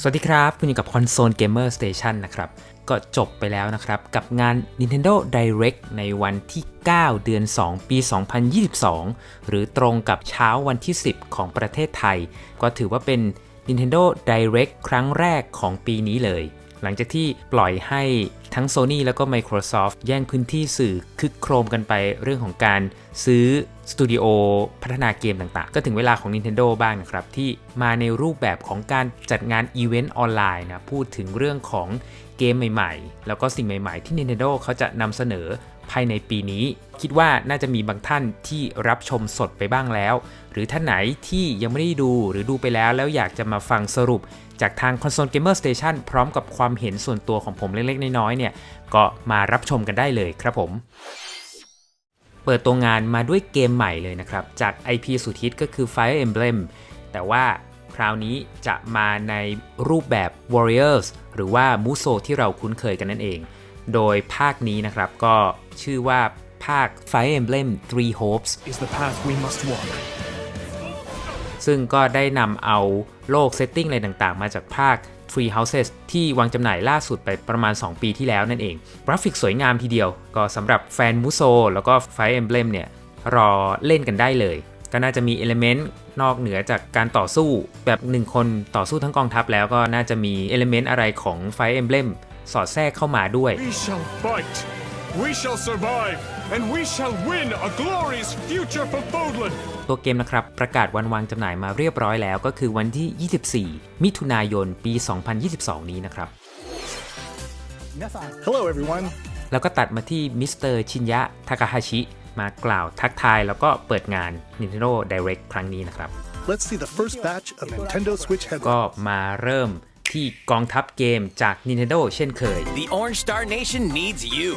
สวัสดีครับ คุณอยู่กับคอนโซลเกมเมอร์สเตชันนะครับ ก็จบไปแล้วนะครับ กับงาน Nintendo Direct ในวันที่ 9 เดือน 2 ปี 2022 หรือตรงกับเช้าวันที่ 10 ของประเทศไทย ก็ถือว่าเป็น Nintendo Direct ครั้งแรกของปีนี้เลย หลังจากที่ปล่อยให้ทั้ง Sony แล้วก็ Microsoft แย่งพื้นที่สื่อคึกโครมกันไปเรื่องของการซื้อสตูดิโอพัฒนาเกมต่างๆ ก็ถึงเวลาของ Nintendo บ้างนะครับ ที่มาในรูปแบบของการจัดงานอีเวนต์ออนไลน์นะ พูดถึงเรื่องของเกมใหม่ๆ แล้วก็สิ่งใหม่ๆ ที่ Nintendo เขาจะนำเสนอภายในปีนี้ คิดว่าน่าจะมีบางท่านที่รับชมสดไปบ้างแล้ว หรือท่านไหนที่ยังไม่ได้ดูหรือดูไปแล้วแล้วอยากจะมาฟังสรุป จากทาง Console Gamer Station พร้อมกับความเห็นส่วนตัวของผมเล็กๆ น้อยๆเนี่ยก็มารับชมกันได้เลยครับผมเปิดตัวงานมาด้วยเกมใหม่เลยนะครับ จาก IP สุดฮิตก็คือ Fire Emblem แต่ว่าคราวนี้จะมาในรูปแบบ Warriors หรือว่ามูโซที่เราคุ้นเคยกันนั่นเอง โดยภาคนี้นะครับก็ชื่อว่าภาค Fire Emblem Three Hopes is the path we must walk. ซึ่งก็ได้นำเอาโลกเซตติ้งอะไรต่างๆ มาจากภาค Tree Houses ที่วางจำหน่ายล่าสุดไปประมาณ 2 ปีที่แล้วนั่นเอง กราฟิกสวยงามทีเดียว ก็สำหรับแฟนมูโซแล้วก็ Fire Emblem เนี่ยรอเล่นกันได้เลย ก็น่าจะมีเอลเมนต์นอกเหนือจากการต่อสู้แบบ 1 คนต่อสู้ทั้งกองทัพแล้วก็น่าจะมีเอลเมนต์อะไรของ Fire Emblem สอดแทรกเข้ามาด้วย We shall fight. We shall survive. And we shall win a glorious future for Fodlan. ตัวเกมนะครับ ประกาศวันวางจำหน่ายมาเรียบร้อยแล้วก็คือวันที่ 24 มิถุนายน ปี 2022 นี้นะครับ Hello, everyone. แล้วก็ตัดมาที่มิสเตอร์ชินยะทากาฮาชิมากล่าวทักทายแล้วก็เปิดงาน Nintendo Direct ครั้งนี้นะครับ Let's see the first batch of Nintendo Switch ก็ headlines. มาเริ่มที่กองทัพเกมจาก Nintendo เช่นเคย The Orange Star Nation needs you.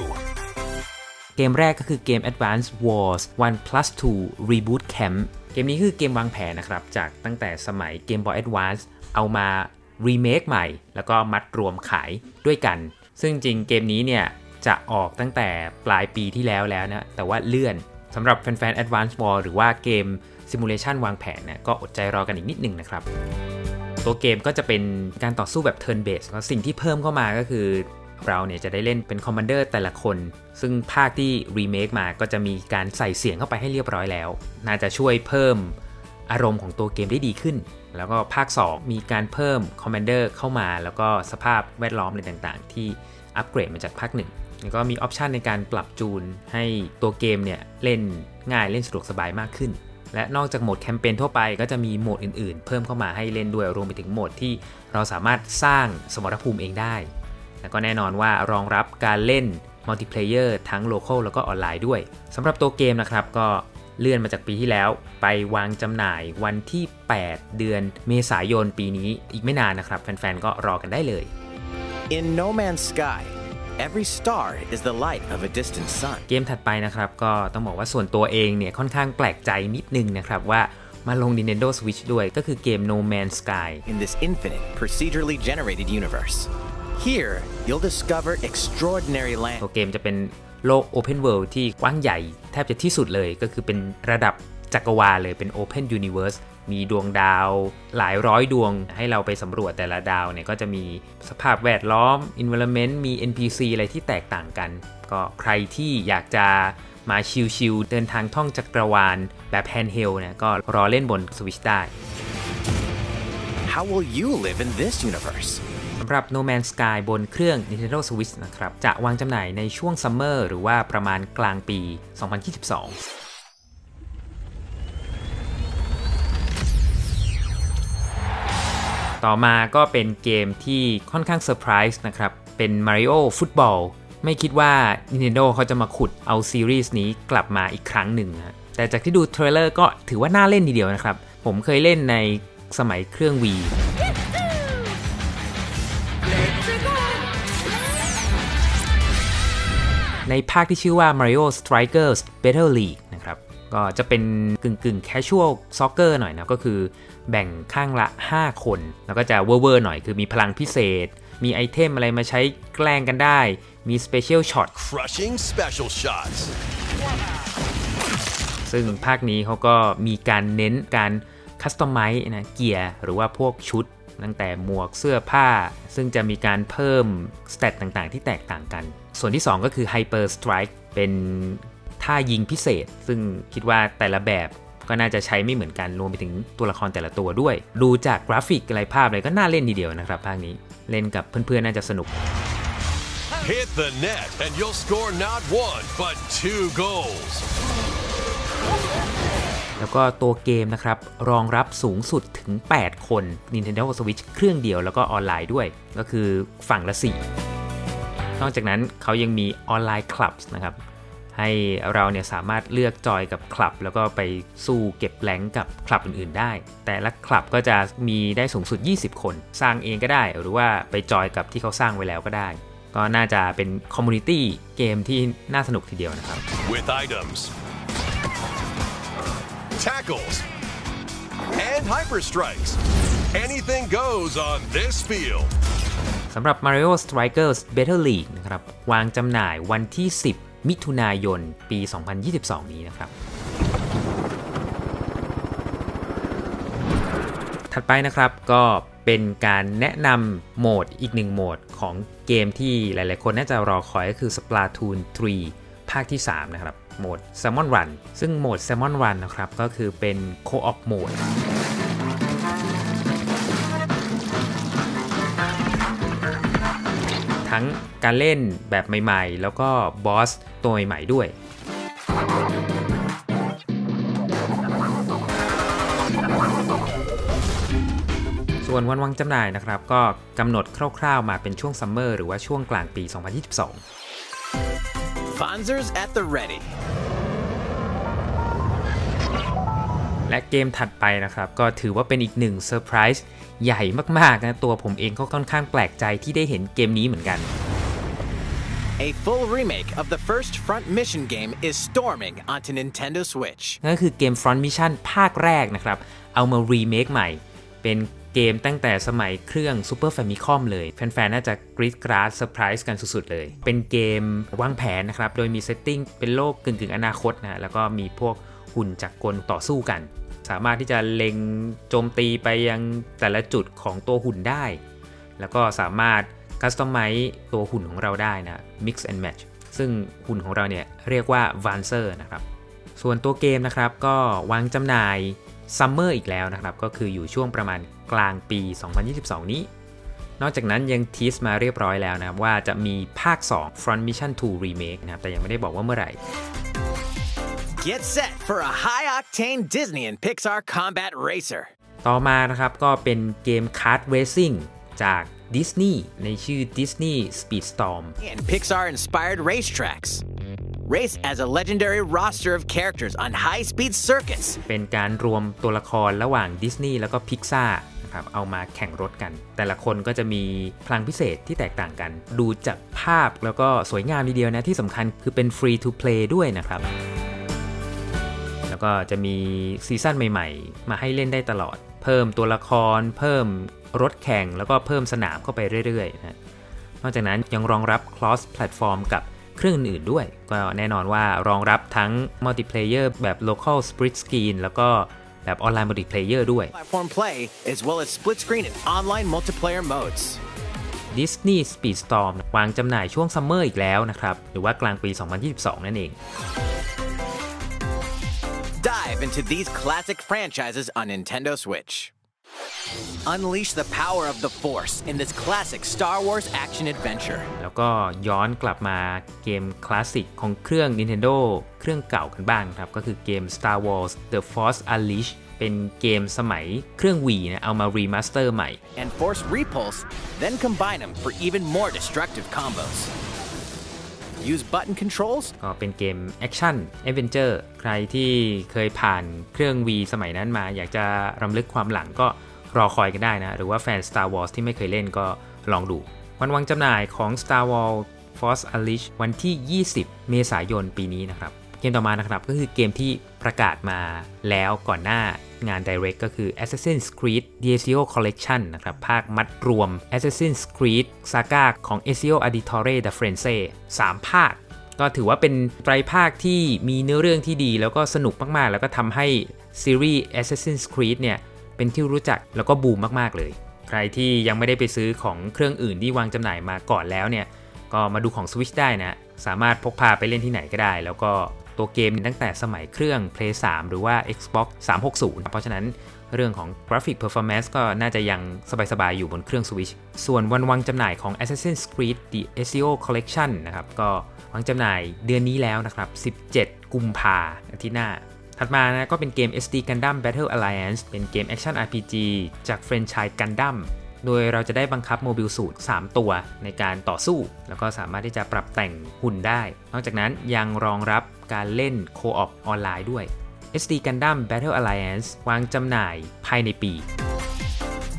เกมแรกก็คือเกม Advance Wars 1 plus 2 Reboot Camp เกมนี้คือเกมวางแผนนะครับ จากตั้งแต่สมัย Game Boy Advance เอามารีเมคใหม่ แล้วก็มัดรวมขายด้วยกัน ซึ่งจริงเกมนี้เนี่ย จะออกตั้งแต่ปลายปีที่แล้วแล้วนะ แต่ว่าเลื่อนสำหรับแฟนๆ Advance War หรือว่าเกม Simulation วางแผนเนี่ยก็อดใจรอกันอีกนิดหนึ่งนะครับ ตัวเกมก็จะเป็นการต่อสู้แบบ turn based แล้วสิ่งที่เพิ่มเข้ามาก็คือ เราเนี่ยจะได้เล่นเป็นคอมมานเดอร์แต่ละคน ซึ่งภาคที่รีเมคมาก็จะมีการใส่เสียงเข้าไปให้เรียบร้อยแล้ว น่าจะช่วยเพิ่มอารมณ์ของตัวเกมได้ดีขึ้น แล้วก็ภาค 2 มีการเพิ่มคอมมานเดอร์เข้ามา แล้วก็สภาพแวดล้อมอะไรต่างๆ ที่อัปเกรดมาจากภาค 1 แล้วก็มีออปชันในการปรับจูนให้ตัวเกมเนี่ยเล่นง่ายเล่นสะดวกสบายมากขึ้น และนอกจากโหมดแคมเปญทั่วไปก็จะมีโหมดอื่นๆ เพิ่มเข้ามาให้เล่นด้วยรวมไปถึงโหมดที่เราสามารถสร้างสมรภูมิเองได้ แล้วก็แน่นอนว่ารองรับการเล่นมัลติเพลเยอร์ทั้งโล a l แล้วก็ออนไลน์ด้วยสำหรับตัวเกมนะครับก็เลื่อนมาจากปีที่แล้วไปวางจำหน่ายวันที่ 8 เดือนเมษายนปีนี้อีกไม่นานนะครับ แฟนๆ ก็รอกันได้เลย In No Man's Sky, every star is the light of a distant sun. เกมถัดไปนะครับก็ต้องบอกว่าส่วนตัวเองเนี่ยค่อนข้างแปลกใจนิดนึงนะครับว่ามาลง Nintendo Switch ด้วยก็คือเกม No Man's Sky In this infinite, procedurally generated universe. Here, you'll discover extraordinary ตัว land. เกมจะเป็นโลก Open World ที่กว้างใหญ่ แทบจะที่สุดเลยก็คือเป็นระดับจักรวาลเลยเป็น Open Universe มีดวงดาวหลายร้อยดวงให้เราไปสำรวจแต่ละดาวเนี่ยก็จะมีสภาพแวดล้อม Environment มี NPC อะไรที่แตกต่างกัน ก็ใครที่อยากจะมาชิลๆเดินทางท่องจักรวาลแบบแฮนด์เฮลเนี่ยก็รอเล่นบน Switch ได้ How will you live in this universe? สำหรับ No Man's Sky บนเครื่อง Nintendo Switch นะครับ จะวางจำหน่ายในช่วงซัมเมอร์หรือว่าประมาณกลางปี 2022ต่อมาก็เป็นเกมที่ค่อนข้างเซอร์ไพรส์นะครับ เป็น Mario Football ไม่คิดว่า Nintendo เขาจะมาขุดเอาซีรีส์นี้กลับมาอีกครั้งหนึ่งนะแต่จากที่ดูเทรลเลอร์ก็ถือว่าน่าเล่นทีเดียวนะครับ ผมเคยเล่นในสมัยเครื่อง Wii ในภาคที่ชื่อว่า Mario Strikers Battle League นะครับ ก็จะเป็นกึ่งกึ่ง casual soccer หน่อยนะ ก็คือแบ่งข้างละ 5 คน แล้วก็จะเวอร์ๆหน่อย คือมีพลังพิเศษ มีไอเทมอะไรมาใช้แกล้งกันได้ มี special shot Crushing special shots. ซึ่งภาคนี้เขาก็มีการเน้นการคัสตอมไมซ์นะเกียร์หรือว่าพวกชุดตั้งแต่หมวกเสื้อผ้า ซึ่งจะมีการเพิ่มสเตตต่างๆ ที่แตกต่างกัน ส่วนที่ 2 ก็คือ Hyper Strike เป็นท่ายิงพิเศษ ซึ่งคิดว่าแต่ละแบบก็น่าจะใช้ไม่เหมือนกันรวมไปถึงตัวละครแต่ละตัวด้วย ดูจากกราฟิกอะไรภาพอะไรก็น่าเล่นทีเดียวนะครับภาคนี้เล่นกับเพื่อนๆน่าจะสนุก Hit the net, and you'll score not one, but two goals. แล้วก็ตัวเกมนะครับ รองรับสูงสุดถึง 8 คน Nintendo Switch เครื่องเดียวแล้วก็ออนไลน์ด้วย ก็คือฝั่งละ4 นอกจากนั้นเขายังมีออนไลน์คลับนะครับให้เราเนี่ยสามารถเลือกจอยกับคลับ แล้วก็ไปสู้เก็บแรงกับคลับอื่น ๆ ได้ แต่ละคลับก็จะมีได้สูงสุด 20 คน สร้างเองก็ได้ หรือว่าไปจอยกับที่เขาสร้างไว้แล้วก็ได้ ก็น่าจะเป็นคอมมูนิตี้เกมที่น่าสนุกทีเดียวนะครับ With items, tackles, and hyper strikes. Anything goes on this field. สำหรับ Mario Strikers Battle League นะครับวางจำหน่ายวันที่ 10 มิถุนายน ปี 2022 นี้นะครับ ถัดไปนะครับก็เป็นการแนะนำโหมดอีกหนึ่งโหมดของเกมที่หลายๆ คนน่าจะรอคอยก็คือ Splatoon 3 ภาคที่ 3 นะครับ โหมด Salmon Run ซึ่งโหมด Salmon Run นะครับก็คือเป็น Co-op โหมด ทั้งการเล่นแบบใหม่ๆ แล้วก็บอสตัวใหม่ๆด้วยส่วนวันวางจำหน่ายนะครับ ก็กำหนดคร่าวๆมาเป็นช่วงซัมเมอร์หรือว่าช่วงกลางปี 2022 Fonzers at the ready. และเกมถัดไปนะครับ ก็ถือว่าเป็นอีกหนึ่งเซอร์ไพรส์ ใหญ่มากๆนะตัวผมเองก็ค่อนข้างแปลกใจที่ได้เห็นเกมนี้เหมือนกัน A full remake of the first Front Mission game is storming onto Nintendo Switch. นั่นก็คือเกม Front Mission ภาคแรกนะครับ เอามารีเมคใหม่ เป็นเกมตั้งแต่สมัยเครื่อง Super Famicom เลย แฟนๆ น่าจะกรี๊ดกราดเซอร์ไพรส์กันสุดๆ เลย เป็นเกมวางแผนนะครับ โดยมีเซตติ้งเป็นโลกกึ่งๆ อนาคตนะ แล้วก็มีพวกหุ่นจักรกลต่อสู้กัน สามารถที่จะเล็งโจมตีไปยังแต่ละจุดของตัวหุ่นได้ แล้วก็สามารถคัสตอมไมซ์ตัวหุ่นของเราได้นะ Mix and Match ซึ่งหุ่นของเราเนี่ยเรียกว่า v a n c e r นะครับ ส่วนตัวเกมนะครับก็วางจำหน่ายซัมเมอร์อีกแล้วนะครับ ก็คืออยู่ช่วงประมาณกลางปี 2022 นี้ นอกจากนั้นยังทีสมาเรียบร้อยแล้วนะครับ ว่าจะมีภาค 2 Front Mission 2 Remake นะครับ แต่ยังไม่ได้บอกว่าเมื่อไหร่ Get set for a high octane Disney and Pixar combat racer. ต่อมานะครับก็เป็นเกม Kart Racing จากดิสนีย์ในชื่อ Disney Speedstorm and Pixar inspired racetracks. Race as a legendary roster of characters on high speed circuits. เป็นการรวมตัวละครระหว่างดิสนีย์แล้วก็พิกซ่านะครับเอามาแข่งรถกัน แต่ละคนก็จะมีพลังพิเศษที่แตกต่างกัน ดูจากภาพแล้วก็สวยงามทีเดียวนะ ที่สำคัญคือเป็นฟรี to play ด้วยนะครับ แล้วก็จะมีซีซั่นใหม่ๆ มาให้เล่นได้ตลอด เพิ่มตัวละคร เพิ่มรถแข่ง แล้วก็เพิ่มสนามเข้าไปเรื่อยๆนะนอกจากนั้นยังรองรับ cross platform กับเครื่องอื่นๆด้วย ก็แน่นอนว่ารองรับทั้ง multiplayer แบบ local split screen แล้วก็แบบออนไลน์ multiplayer ด้วย Platform play, as well as split screen and online multiplayer modes. Disney Speedstorm วางจำหน่ายช่วงซัมเมอร์อีกแล้วนะครับ หรือว่ากลางปี 2022 นั่นเอง Dive into these classic franchises on Nintendo Switch. Unleash the power of the Force in this classic Star Wars action adventure. แล้วก็ย้อนกลับมาเกมคลาสสิกของเครื่อง Nintendo เครื่องเก่ากันบ้างครับ ก็คือเกม Star Wars The Force Unleashed เป็นเกมสมัยเครื่อง Wii นะเอามารีมาสเตอร์ใหม่ and Force Repulse, then combine them for even more destructive combos. Use button controls ก็เป็นเกมแอคชั่นแอดเวนเจอร์ใครที่เคยผ่านเครื่อง V สมัยนั้นมา อยากจะรำลึกความหลังก็รอคอยกันได้นะ หรือว่าแฟน Star Wars ที่ไม่เคยเล่นก็ลองดู วันวางจำหน่ายของ Star Wars Force Unleashed วันที่ 20 เมษายนปีนี้นะครับ เกมต่อมานะครับก็คือเกมที่ประกาศมาแล้วก่อนหน้า งาน Direct ก็คือ Assassin's Creed Ezio Collection นะครับ ภาคมัดรวม Assassin's Creed Saga ของ Ezio Auditore da Firenze 3 ภาค ก็ถือว่าเป็นไตรภาคที่มีเนื้อเรื่องที่ดี แล้วก็สนุกมากๆ แล้วก็ทำให้ซีรีส์ Assassin's Creed เนี่ย เป็นที่รู้จักแล้วก็บูมมากๆเลย ใครที่ยังไม่ได้ไปซื้อของเครื่องอื่นที่วางจำหน่ายมาก่อนแล้วเนี่ยก็มาดูของ Switch ได้นะ สามารถพกพาไปเล่นที่ไหนก็ได้ แล้วก็ ตัวเกมตั้งแต่สมัยเครื่อง Play 3 หรือว่า Xbox 360 เพราะฉะนั้นเรื่องของ Graphic Performance ก็น่าจะยังสบายๆ อยู่บนเครื่อง Switch ส่วนวันวางจำหน่ายของ Assassin's Creed The Ezio Collection นะครับ ก็วางจำหน่ายเดือนนี้แล้วนะครับ 17 กุมภาอาทิตย์หน้า ถัดมานะก็เป็นเกม SD Gundam Battle Alliance เป็นเกม Action RPG จากแฟรนไชส์ Gundam โดยเราจะได้บังคับโมบิลสูตร 3 ตัวในการต่อสู้ แล้วก็สามารถที่จะปรับแต่งหุ่นได้ นอกจากนั้นยังรองรับการเล่นโคออปออนไลน์ด้วย SD Gundam Battle Alliance วางจำหน่ายภายในปี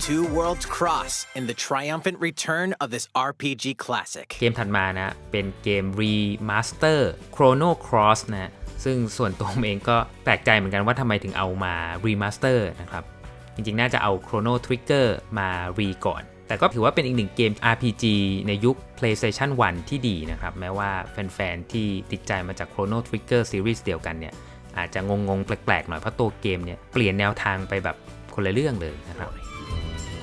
Two worlds cross in the triumphant return of this RPG classic. เกมถัดมานะ เป็นเกม Remaster Chrono Cross นะ ซึ่งส่วนตัวผมเองก็แปลกใจเหมือนกันว่าทำไมถึงเอามา Remaster นะครับ จริงๆ น่าจะเอา Chrono Trigger มา re ก่อน แต่ก็ถือว่าเป็นอีกหนึ่งเกม RPG ในยุค PlayStation 1 ที่ดีนะครับ แม้ว่าแฟนๆ ที่ติดใจมาจาก Chrono Trigger Series เดียวกันเนี่ย อาจจะงงๆ แปลกๆ หน่อยเพราะตัวเกมเนี่ยเปลี่ยนแนวทางไปแบบคนละเรื่องเลยนะครับ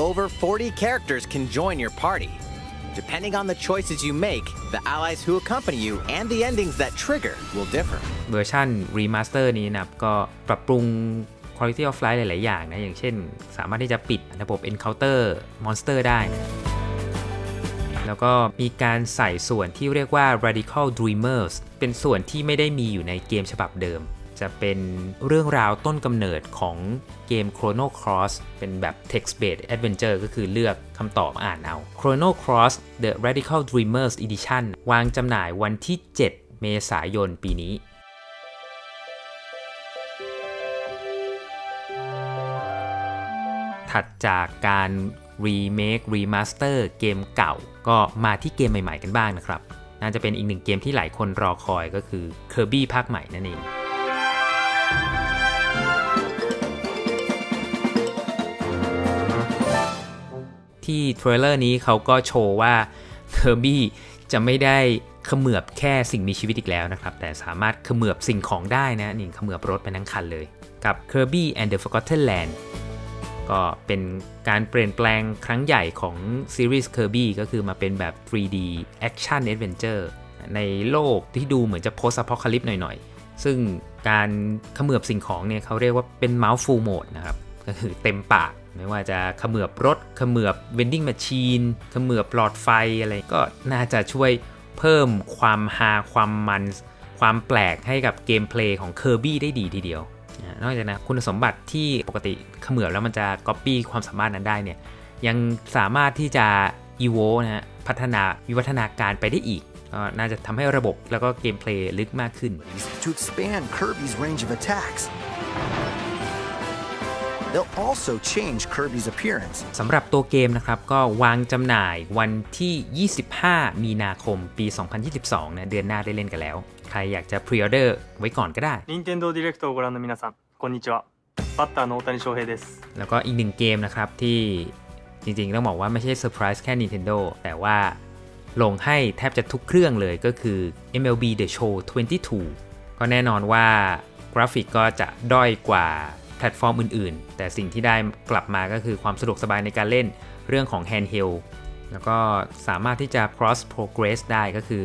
Over 40 characters can join your party. Depending on the choices you make, the allies who accompany you and the endings that trigger will differ. เวอร์ชันรีมาสเตอร์นี้นะครับก็ปรับปรุง Quality of Life หลาย ๆ อย่างนะ อย่างเช่น สามารถที่จะปิดระบบ Encounter Monster ได้ แล้วก็มีการใส่ส่วนที่เรียกว่า Radical Dreamers เป็นส่วนที่ไม่ได้มีอยู่ในเกมฉบับเดิม จะเป็นเรื่องราวต้นกำเนิดของเกม Chrono Cross เป็นแบบ text based adventure ก็คือเลือกคำตอบอ่านเอา Chrono Cross The Radical Dreamers Edition วางจำหน่ายวันที่ 7 เมษายนปีนี้ ถัดจากการรีเมครีมาสเตอร์เกมเก่า ก็มาที่เกมใหม่ๆกันบ้างนะครับ น่าจะเป็นอีกหนึ่งเกมที่หลายคนรอคอยก็คือ Kirby ภาคใหม่นั่นเองที่เทรลเลอร์นี้เขาก็โชว์ว่า Kirby จะไม่ได้เขมือบแค่สิ่งมีชีวิตอีกแล้วนะครับ แต่สามารถเขมือบสิ่งของได้นะ นี่เขมือบรถไปทั้งคันเลย กับ Kirby and the Forgotten Land ก็เป็นการเปลี่ยนแปลงครั้งใหญ่ของซีรีส์ Kirby ก็คือมาเป็นแบบ 3D Action Adventure ในโลกที่ดูเหมือนจะ Post Apocalypse หน่อยๆ ซึ่งการขมือบสิ่งของเนี่ยเขาเรียกว่าเป็น Mouth Full Mode นะครับ ก็คือเต็มปาก ไม่ว่าจะขมือบรถ ขมือบ vending machine ขมือบหลอดไฟอะไรก็น่าจะช่วยเพิ่มความฮาความมัน ความแปลกให้กับเกมเพลย์ของ Kirby ได้ดีทีเดียว นอกจากนั้นคุณสมบัติที่ปกติเขมือบแล้วมันจะ Copy ความสามารถนั้นได้เนี่ย ยังสามารถที่จะ evo นะฮะพัฒนาวิวัฒนาการไปได้อีกก็น่าจะทำให้ระบบแล้วก็เกมเพลย์ลึกมากขึ้น to expand Kirby's range of attacks. They'll also change Kirby's appearance. สำหรับตัวเกมนะครับ ก็วางจำหน่ายวันที่ 25 มีนาคมปี 2022 นะ เดือนหน้าได้เล่นกันแล้ว ใครอยากจะพรีออเดอร์ไว้ก่อนก็ได้ 任天堂ディレクトをご覧の皆さん こんにちはバッターの大谷翔平です แล้วก็อีกหนึ่งเกมนะครับที่จริงๆ ต้องบอกว่าไม่ใช่เซอร์ไพรส์แค่ Nintendo แต่ว่าลงให้แทบจะทุกเครื่องเลยก็คือ MLB The Show 22 ก็แน่นอนว่ากราฟิกก็จะด้อยกว่าแพลตฟอร์มอื่นๆ แต่สิ่งที่ได้กลับมาก็คือความสะดวกสบายในการเล่นเรื่องของ handheld แล้วก็สามารถที่จะ cross progress ได้ก็คือ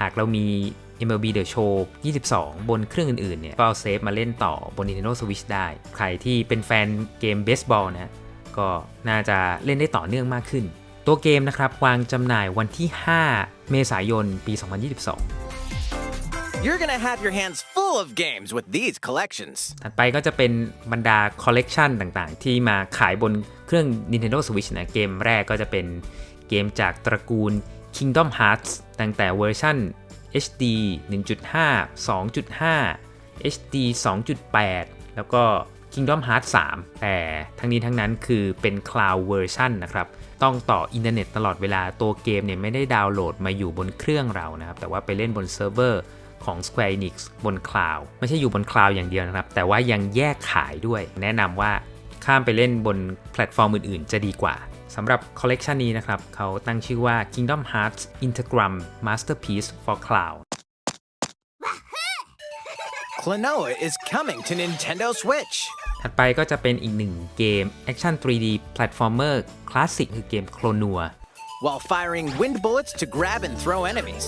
หากเรามี MLB The Show 22 บนเครื่องอื่นๆเนี่ยก็เอาเซฟมาเล่นต่อบน Nintendo Switch ได้ ใครที่เป็นแฟนเกมเบสบอลนะก็น่าจะเล่นได้ต่อเนื่องมากขึ้น ตัวเกมนะครับวางจำหน่ายวันที่ 5 เมษายน ปี 2022 You're gonna have your hands full of games with these collections. ถัดไปก็จะเป็นบรรดาคอลเลกชันต่างๆ ที่มาขายบนเครื่อง Nintendo Switch นะ เกมแรกก็จะเป็นเกมจากตระกูล Kingdom Hearts ตั้งแต่เวอร์ชัน HD 1.5 2.5 HD 2.8 แล้วก็ Kingdom Hearts 3 แต่ทั้งนี้ทั้งนั้นคือเป็น Cloud Version นะครับ ต้องต่ออินเทอร์เน็ตตลอดเวลาตัวเกมเนี่ยไม่ได้ดาวน์โหลดมาอยู่บนเครื่องเรานะครับ แต่ว่าไปเล่นบนเซิร์ฟเวอร์ของ Square Enix บนคลาวไม่ใช่อยู่บนคลาวอย่างเดียวนะครับ แต่ว่ายังแยกขายด้วย แนะนำว่าข้ามไปเล่นบนแพลตฟอร์มอื่น ๆ จะดีกว่า สำหรับคอลเลกชันนี้นะครับ เขาตั้งชื่อว่า Kingdom Hearts Integram Masterpiece for Cloud Klonoa is coming to Nintendo Switch. ถัดไปก็จะเป็นอีกหนึ่งเกม Action 3D Platformer คลาสสิกคือเกม Clonua while firing wind bullets to grab and throw enemies.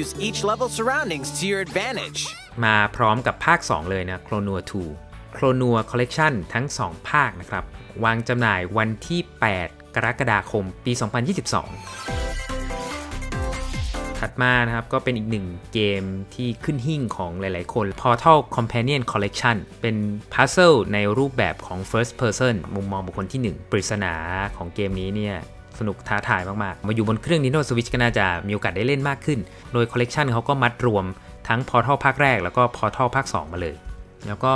Use each level's surroundings to your advantage. มาพร้อมกับภาค 2 เลยนะ Clonua 2 Clonua Collection ทั้ง 2 ภาคนะครับ วางจำหน่ายวันที่ 8 กรกฎาคม ปี 2022 ถัดมานะครับ ก็เป็นอีกหนึ่งเกมที่ขึ้นหิ่งของหลายๆคน Portal Companion Collection เป็นพัซเซิลในรูปแบบของ First Person มุมมองบุคคลที่ 1 ปริศนาของเกมนี้เนี่ยสนุกท้าทายมาก ๆ มาอยู่บนเครื่อง Nintendo Switch ก็น่าจะมีโอกาสได้เล่นมากขึ้น โดยคอลเลกชันเขาก็มัดรวมทั้ง Portal ภาคแรก แล้วก็ Portal ภาค 2 มาเลย แล้วก็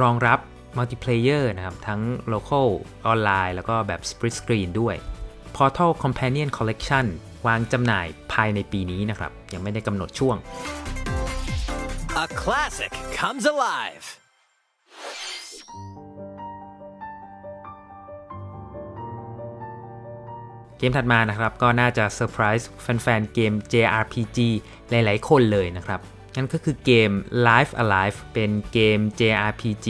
รองรับ มัลติเพลเยอร์นะครับ ทั้ง local ออนไลน์แล้วก็แบบ split screen ด้วย Portal Companion Collection วางจำหน่ายภายในปีนี้นะครับ ยังไม่ได้กำหนดช่วง A classic comes alive. เกมถัดมานะครับ ก็น่าจะเซอร์ไพรส์แฟนๆ เกม JRPG หลายๆ คนเลยนะครับ นั่นก็คือเกม Life Alive เป็นเกม JRPG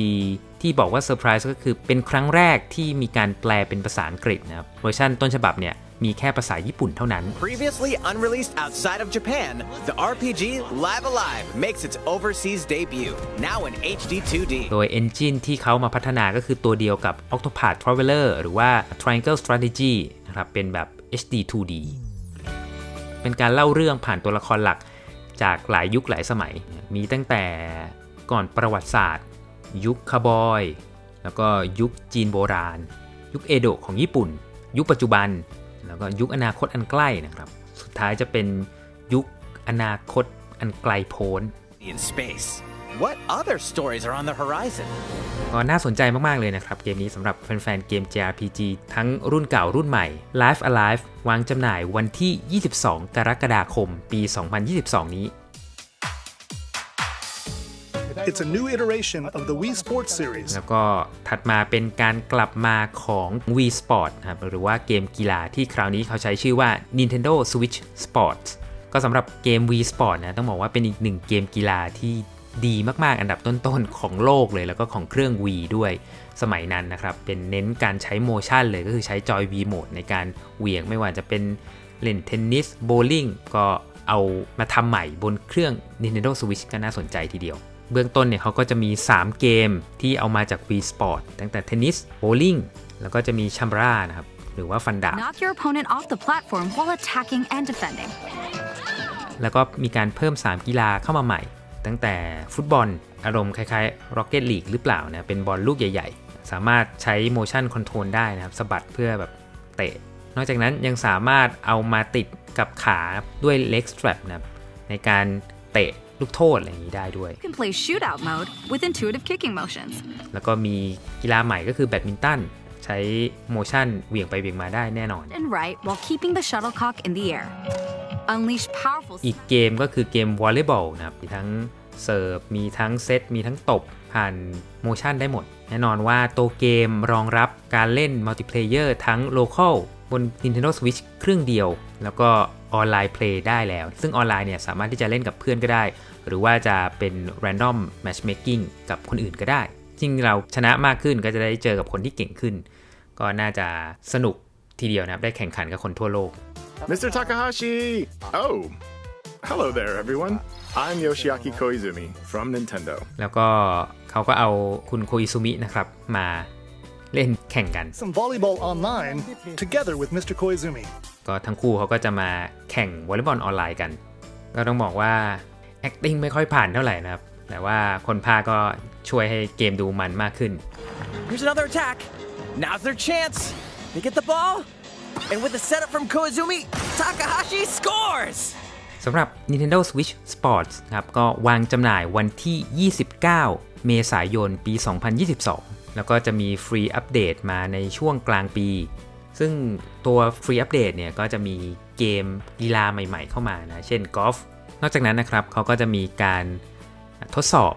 ที่บอกว่าเซอร์ไพรส์ก็คือเป็นครั้งแรกที่มีการแปลเป็นภาษาอังกฤษนะครับเวอร์ชันต้นฉบับเนี่ยมีแค่ภาษาญี่ปุ่นเท่านั้น Previously unreleased outside of Japan, the RPG Live Alive makes its overseas debut, now in HD 2D. โดย Engine ที่เขามาพัฒนาก็คือตัวเดียวกับ Octopath Traveler หรือว่า Triangle Strategy นะครับเป็นแบบ HD 2D เป็นการเล่าเรื่องผ่านตัวละครหลักจากหลายยุคหลายสมัย มีตั้งแต่ก่อนประวัติศาสตร์ ยุคคาร์บอย แล้วก็ยุคจีนโบราณ ยุคเอโดะของญี่ปุ่น ยุคปัจจุบัน แล้วก็ยุคอนาคตอันใกล้นะครับ สุดท้ายจะเป็นยุคอนาคตอันไกลโพ้น In space. What other stories are on the horizon? ก็น่าสนใจมาก ๆ เลยนะครับ เกมนี้สำหรับแฟน ๆ เกม JRPG ทั้งรุ่นเก่ารุ่นใหม่ Life Alive วางจำหน่ายวันที่ 22 กรกฎาคม ปี 2022 นี้ It's a new iteration of the Wii Sports series. แล้วก็ถัดมาเป็นการกลับมาของ Wii Sport นะครับหรือว่าเกมกีฬาที่คราวนี้เขาใช้ชื่อว่า Nintendo Switch Sports ก็สำหรับเกม Wii Sport นะต้องบอกว่าเป็นอีกหนึ่งเกมกีฬาที่ดีมากๆ อันดับต้นๆ ของโลกเลยแล้วก็ของเครื่อง Wii ด้วยสมัยนั้นนะครับ เป็นเน้นการใช้โมชั่นเลยก็คือใช้จอย Wii Mode ในการเหวี่ยงไม่ว่าจะเป็นเล่นเทนนิสโบลิ่งก็เอามาทำใหม่บนเครื่อง Nintendo Switch ก็น่าสนใจทีเดียว เบื้องต้นเนี่ยเขาก็จะมี 3 เกมที่เอามาจาก Wii Sport ตั้งแต่เทนนิสโบลิ่งแล้วก็จะมีชัมรานะครับ หรือว่าฟันดาบ Knock your opponent off the platform while attacking and defending. แล้วก็มีการเพิ่ม 3 กีฬาเข้ามาใหม่ ตั้งแต่ฟุตบอลอารมณ์คล้ายๆ Rocket League หรือเปล่านะ เป็นบอลลูกใหญ่ๆ สามารถใช้ motion control ได้นะครับสะบัดเพื่อแบบเตะ นอกจากนั้นยังสามารถเอามาติดกับขาด้วย leg strap นะครับในการเตะ ลูกโทษอะไรอย่างนี้ได้ด้วย You can play shootout mode with intuitive kicking motions. แล้วก็มีกีฬาใหม่ก็คือแบดมินตันใช้ motion เหวี่ยงไปเหวี่ยงมาได้แน่นอน And right while keeping the shuttlecock in the air. Unleash powerful อีกเกมก็คือเกมวอลเลย์บอลนะครับมีทั้งเสิร์ฟมีทั้งเซตมีทั้งตบผ่านโมชั่นได้หมด แน่นอนว่าตัวเกมรองรับการเล่นมัลติเพลเยอร์ทั้งโล c a l บน Nintendo Switch เครื่องเดียว แล้วก็ออนไลน์เพลย์ได้แล้ว ซึ่งออนไลน์เนี่ยสามารถที่จะเล่นกับเพื่อนก็ได้ หรือว่าจะเป็น random matchmaking กับคนอื่นก็ได้จริงเราชนะมากขึ้นก็จะได้เจอกับคนที่เก่งขึ้น ก็น่าจะสนุกทีเดียวนะครับ ได้แข่งขันกับคนทั่วโลก Mr. Takahashi! Oh, hello there, everyone. I'm Yoshiaki Koizumi from Nintendo. แล้วก็เขาก็เอาคุณโคอิซุมินะครับมาเล่นแข่งกัน Some volleyball online together with Mr. Koizumi. ก็ทั้งคู่เขาก็จะมาแข่งวอลเลย์บอลออนไลน์กัน ก็ต้องบอกว่า acting ไม่ค่อยผ่านเท่าไหร่นะครับ แต่ว่าคนพากย์ก็ช่วยให้เกมดูมันมากขึ้น Here's another attack. Now's their chance. They get the ball, and with the setup from Koizumi, Takahashi scores! สำหรับ Nintendo Switch Sports ครับก็วางจำหน่ายวันที่ 29 เมษายนปี 2022 แล้วก็จะมีฟรีอัปเดตมาในช่วงกลางปี ซึ่งตัวฟรีอัปเดตเนี่ยก็จะมีเกมกีฬาใหม่ๆเข้ามานะ เช่นกอล์ฟ นอกจากนั้นนะครับเขาก็จะมีการทดสอบ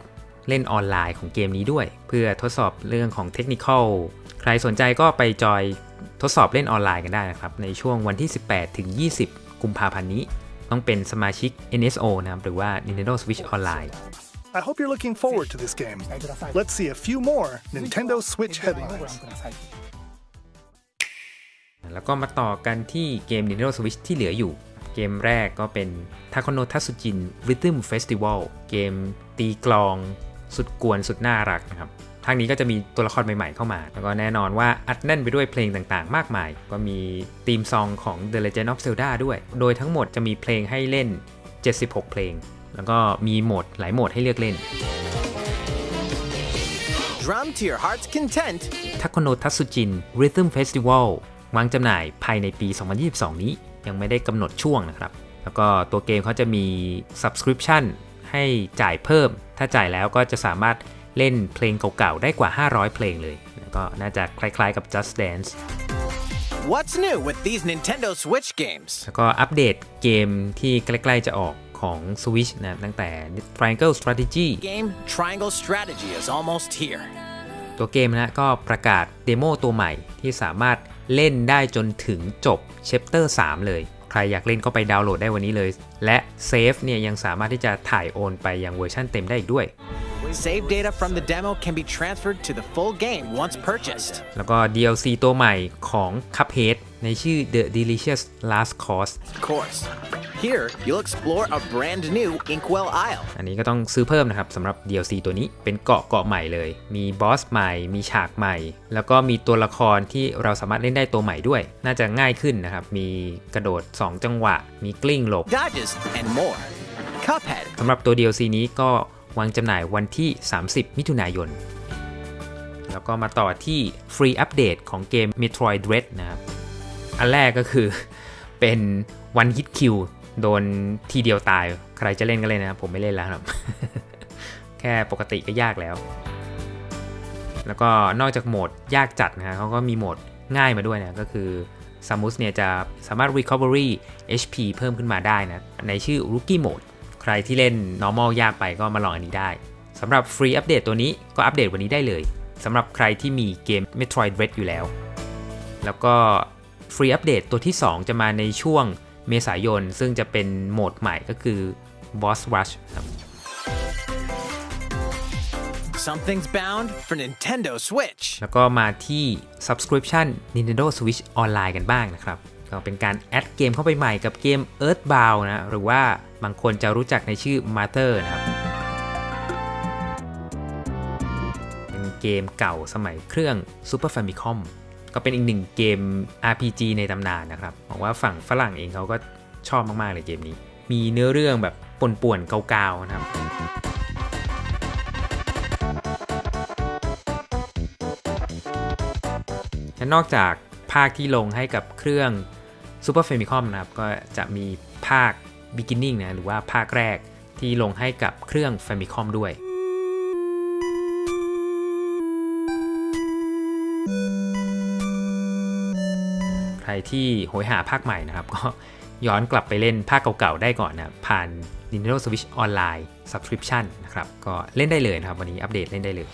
เล่นออนไลน์ของเกมนี้ด้วย เพื่อทดสอบเรื่องของเทคนิคอลใครสนใจก็ไปจอยทดสอบเล่นออนไลน์กันได้นะครับ ในช่วงวันที่ 18 ถึง 20 กุมภาพันธ์นี้ ต้องเป็นสมาชิก NSO นะครับ หรือว่า Nintendo Switch Online I hope you're looking forward to this game. Let's see a few more Nintendo Switch headlines. แล้วก็มาต่อกันที่เกม Nintendo Switch ที่เหลืออยู่ เกมแรกก็เป็น Takono Tatsujin Rhythm Festival เกมตีกลองสุดกวนสุดน่ารักนะครับทางนี้ก็จะมีตัวละครใหม่ๆเข้ามา แล้วก็แน่นอนว่าอัดแน่นไปด้วยเพลงต่างๆ มากมาย ก็มีธีมซองของ The Legend of Zelda ด้วย โดยทั้งหมดจะมีเพลงให้เล่น 76 เพลง แล้วก็มีโหมดหลายโหมดให้เลือกเล่น Drum to your heart's content ทักโนทัสุจิน Rhythm Festival วางจำหน่ายภายในปี 2022 นี้ ยังไม่ได้กำหนดช่วงนะครับ แล้วก็ตัวเกมเขาจะมี Subscription ให้จ่ายเพิ่ม ถ้าจ่ายแล้วก็จะสามารถเล่นเพลงเก่าๆ ได้กว่า 500 เพลงเลย แล้วก็น่าจะคล้ายๆกับ Just Dance What's new with these Nintendo Switch games? แล้วก็อัปเดตเกมที่ใกล้ๆจะออกของ Switch นะตั้งแต่ Triangle Strategy Game Triangle Strategy is almost here. ตัวเกมนะก็ประกาศเดโมตัวใหม่ที่สามารถ เล่นได้จนถึงจบ Chapter 3เลย ใครอยากเล่นก็ไปดาวน์โหลดได้วันนี้เลย และเซฟเนี่ยยังสามารถที่จะถ่ายโอนไปยังเวอร์ชันเต็มได้อีกด้วย Save data from the demo can be transferred to the full game once purchased. แล้วก็ DLC ตัวใหม่ของ Cuphead ในชื่อ The Delicious Last Course Of course. Here, you'll explore a brand new Inkwell Isle. อันนี้ก็ต้องซื้อเพิ่มนะครับสำหรับ DLC ตัวนี้เป็นเกาะเกาะใหม่เลย มีบอสใหม่ มีฉากใหม่ แล้วก็มีตัวละครที่เราสามารถเล่นได้ตัวใหม่ด้วย น่าจะง่ายขึ้นนะครับ มีกระโดด 2 จังหวะ มีกลิ้งหลบ Dodges and more. Cuphead. สำหรับตัว DLC นี้ก็วางจำหน่ายวันที่ 30 มิถุนายน แล้วก็มาต่อที่ฟรีอัปเดตของเกม Metroid Dread นะครับ อันแรกก็คือเป็นวันฮิตคิวโดนทีเดียวตาย ใครจะเล่นก็เล่นนะผมไม่เล่นแล้วครับ แค่ปกติก็ยากแล้ว แล้วก็นอกจากโหมดยากจัดนะฮะเขาก็มีโหมดง่ายมาด้วยนะก็คือซามุสเนี่ยจะสามารถ recovery HP เพิ่มขึ้นมาได้นะ ในชื่อ Rookie Mode ใครที่เล่น normal ยากไปก็มาลองอันนี้ได้สำหรับฟรีอัปเดตตัวนี้ก็อัปเดตวันนี้ได้เลยสำหรับใครที่มีเกม Metroid Dread อยู่แล้ว แล้วก็ ฟรีอัปเดตตัวที่ 2 จะมาในช่วงเมษายน ซึ่งจะเป็นโหมดใหม่ก็คือ Boss Rush ครับ Something's bound for Nintendo Switch. แล้วก็มาที่ Subscription Nintendo Switch Online กันบ้างนะครับ ก็เป็นการแอดเกมเข้าไปใหม่กับเกม Earthbound นะ หรือว่าบางคนจะรู้จักในชื่อ Mother นะครับ เป็นเกมเก่าสมัยเครื่อง Super Famicom ก็เป็นอีกหนึ่งเกม RPG ในตำนานนะครับบอกว่าฝั่งฝรั่งเองเขาก็ชอบมาก ๆ เลยเกมนี้ มีเนื้อเรื่องแบบป่วนๆเกาๆนะครับและนอกจากภาคที่ลงให้กับเครื่อง Super Famicom นะครับ ก็จะมีภาค Beginning นะหรือว่าภาคแรกที่ลงให้กับเครื่อง Famicom ด้วย ใครที่โหยหาภาคใหม่นะครับ ก็ย้อนกลับไปเล่นภาคเก่าๆได้ก่อนนะผ่าน Nintendo Switch Online Subscription นะครับก็เล่นได้เลยนะครับ วันนี้อัปเดตเล่นได้เลย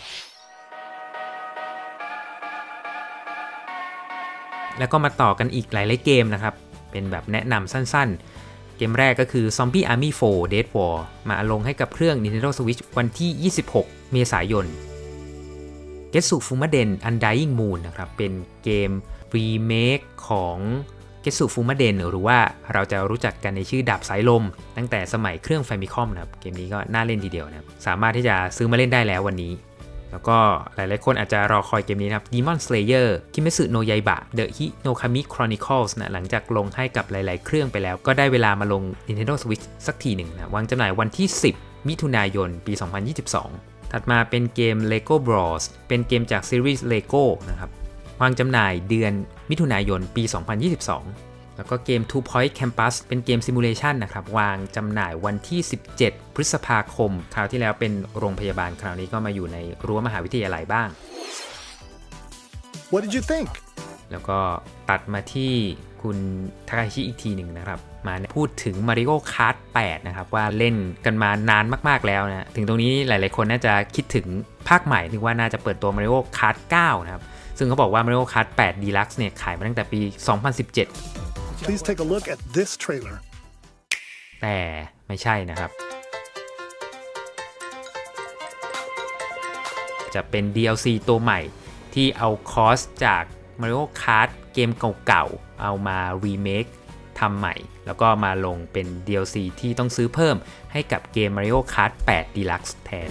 แล้วก็มาต่อกันอีกหลายๆเกมนะครับ เป็นแบบแนะนำสั้นๆ เกมแรกก็คือ Zombie Army 4 Dead War มาลงให้กับเครื่อง Nintendo Switch วันที่ 26 เมษายน Getsu Fumaden Undying Moon นะครับเป็นเกม รีเมคของ Getsu Fumaden หรือว่าเราจะรู้จักกันในชื่อดาบสายลม ตั้งแต่สมัยเครื่อง Famicom นะครับเกมนี้ก็น่าเล่นทีเดียวนะครับสามารถที่จะซื้อมาเล่นได้แล้ววันนี้แล้วก็หลายๆคนอาจจะรอคอยเกมนี้นะครับ Demon Slayer Kimetsu no Yaiba The Hinokami Chronicles นะหลังจากลงให้กับหลาย ๆ เครื่องไปแล้ว ก็ได้เวลามาลง Nintendo Switch สักทีหนึ่งนะวางจำหน่ายวันที่ 10 มิถุนายน ปี 2022 ถัดมาเป็นเกม Lego Bros เป็นเกมจากซีรีส์ Lego นะครับ วางจำหน่ายเดือนมิถุนายนปี 2022 แล้วก็เกม Two Point Campus เป็นเกมซิมูเลชันนะครับ วางจำหน่ายวันที่ 17 พฤษภาคม คราวที่แล้วเป็นโรงพยาบาล คราวนี้ก็มาอยู่ในรั้วมหาวิทยาลัยบ้าง What did you think? แล้วก็ตัดมาที่คุณทาคาชิอีกทีหนึ่งนะครับ มาพูดถึง Mario Kart 8 นะครับ ว่าเล่นกันมานานมากๆแล้วนะ ถึงตรงนี้หลายๆคนน่าจะคิดถึงภาคใหม่นึกว่าน่าจะเปิดตัว Mario Kart 9 นะครับ ซึ่งเขาบอกว่า Mario Kart 8 Deluxe เนี่ยขายมาตั้งแต่ปี 2017 Please take a look at this trailer. แต่ไม่ใช่นะครับ จะเป็น DLC ตัวใหม่ที่เอาคอสจาก Mario Kart เกมเก่าๆ เอามารีเมคทำใหม่ แล้วก็มาลงเป็น DLC ที่ต้องซื้อเพิ่มให้กับเกม Mario Kart 8 Deluxe แทน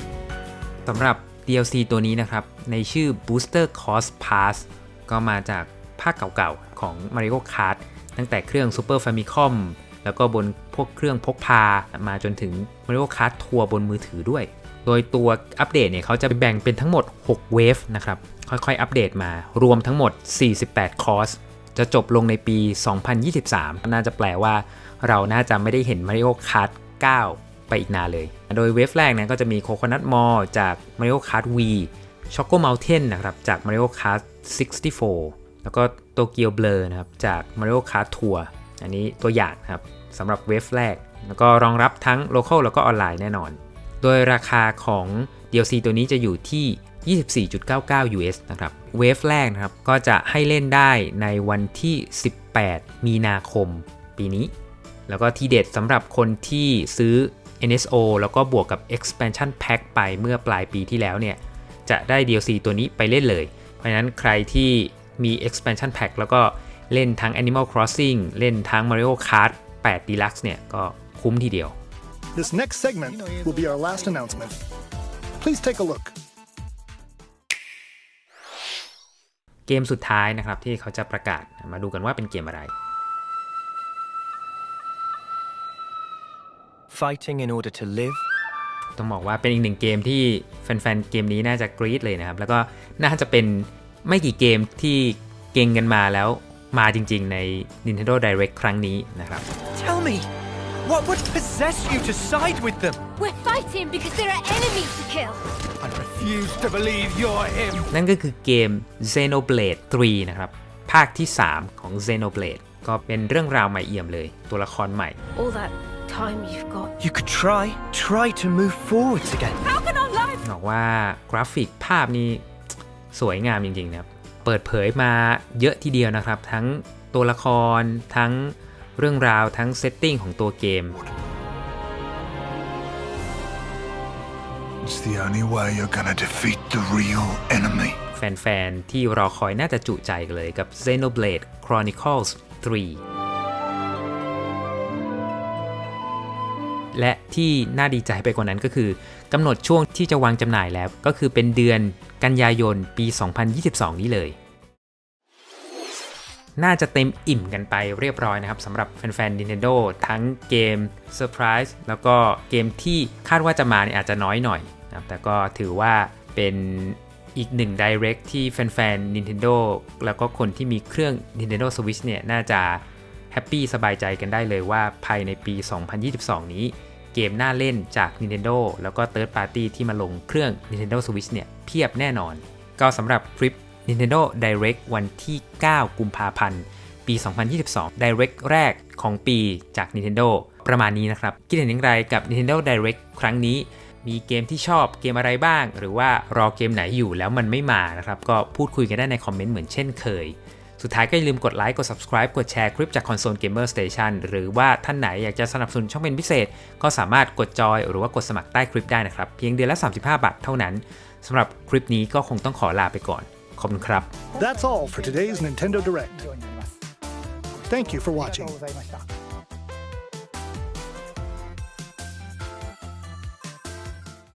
สำหรับ DLC ตัวนี้นะครับ ในชื่อ Booster Cost Pass ก็มาจากภาคเก่าๆ ของ Mario Kart ตั้งแต่เครื่อง Super Famicom แล้วก็บนพวกเครื่องพกพามาจนถึง Mario Kart ทัวร์บนมือถือด้วย โดยตัวอัปเดตเนี่ยเขาจะแบ่งเป็นทั้งหมด 6 เวฟนะครับ ค่อยๆ อัปเดตมารวมทั้งหมด 48 คอร์ส จะจบลงในปี 2023 น่าจะแปลว่าเราน่าจะไม่ได้เห็น Mario Kart 9 ไปอีกนานเลย โดยเวฟแรกนะก็จะมี Coconut Mall จาก Mario Kart V Choco Mountain นะครับจาก Mario Kart 64 แล้วก็ Tokyo Blur นะครับจาก Mario Kart Tour อันนี้ตัวอย่างครับสำหรับเวฟแรก แล้วก็รองรับทั้ง local แล้วก็ออนไลน์แน่นอน โดยราคาของ DLC ตัวนี้จะอยู่ที่ 24.99 US นะครับเวฟแรกนะครับก็จะให้เล่นได้ในวันที่ 18 มีนาคมปีนี้ แล้วก็ทีเด็ดสำหรับคนที่ซื้อ NSO แล้วก็บวกกับ expansion pack ไปเมื่อปลายปีที่แล้วเนี่ย จะได้ DLC ตัวนี้ไปเล่นเลย เพราะฉะนั้นใครที่มี expansion pack แล้วก็เล่นทั้ง Animal Crossing เล่นทั้ง Mario Kart 8 Deluxe เนี่ย ก็คุ้มทีเดียว This next segment will be our last announcement. Please take a look. เกมสุดท้ายนะครับที่เขาจะประกาศมาดูกันว่าเป็นเกมอะไร Fighting in order to live. ต้องบอกว่าเป็นอีกหนึ่งเกมที่แฟนๆ เกมนี้น่าจะกรี๊ดเลยนะครับ แล้วก็น่าจะเป็นไม่กี่เกมที่เก่งกันมาแล้วมาจริงๆใน Nintendo Direct ครั้งนี้นะครับ Tell me, what would possess you to side with them? We're fighting because there are enemies to kill. I refuse to believe you're him. นั่นก็คือเกม Xenoblade 3 นะครับ ภาคที่ 3 ของ Xenoblade ก็เป็นเรื่องราวใหม่เอี่ยมเลย ตัวละครใหม่ All that time you've got. You could try, try to move forwards again. How can our lives บอกว่ากราฟิกภาพนี่สวยงามจริงๆนะครับ เปิดเผยมาเยอะทีเดียวนะครับ ทั้งตัวละคร ทั้งเรื่องราว ทั้งเซตติ้งของตัวเกม It's the only way you're gonna defeat the real enemy. แฟนๆ ที่รอคอยน่าจะจุใจกันเลยกับ Xenoblade Chronicles 3 และที่น่าดีใจไปกว่านั้นก็คือ กำหนดช่วงที่จะวางจำหน่ายแล้ว ก็คือเป็นเดือนกันยายนปี 2022 นี้เลย น่าจะเต็มอิ่มกันไปเรียบร้อยนะครับสำหรับแฟนๆ Nintendo ทั้งเกมเซอร์ไพรส์แล้วก็เกมที่คาดว่าจะมาเนี่ยอาจจะน้อยหน่อยนะครับแต่ก็ถือว่าเป็นอีกหนึ่ง Direct ที่แฟนๆ Nintendo แล้วก็คนที่มีเครื่อง Nintendo Switch เนี่ยน่าจะแฮปปี้สบายใจกันได้เลยว่าภายในปี 2022 นี้ เกมน่าเล่นจาก Nintendo แล้วก็ Third Party ที่มาลงเครื่อง Nintendo Switch เนี่ยเพียบแน่นอน ก็สำหรับคลิป Nintendo Direct วันที่ 9 กุมภาพันธ์ปี 2022 Direct แรกของปีจาก Nintendo ประมาณนี้นะครับ คิดเห็นอย่างไรกับ Nintendo Direct ครั้งนี้ มีเกมที่ชอบเกมอะไรบ้าง หรือว่ารอเกมไหนอยู่แล้วมันไม่มานะครับ ก็พูดคุยกันได้ในคอมเมนต์เหมือนเช่นเคย สุดท้ายก็อย่าลืมกดไลค์ กด subscribe กดแชร์คลิปจาก Console Gamer Station หรือว่าท่านไหนอยากจะสนับสนุนช่องเป็นพิเศษ ก็สามารถกดจอยหรือว่ากดสมัครใต้คลิปได้นะครับ เพียงเดือนละ 35 บาทเท่านั้นสำหรับคลิปนี้ก็คงต้องขอลาไปก่อน ขอบคุณครับ That's all for today's Nintendo Direct. Thank you for watching.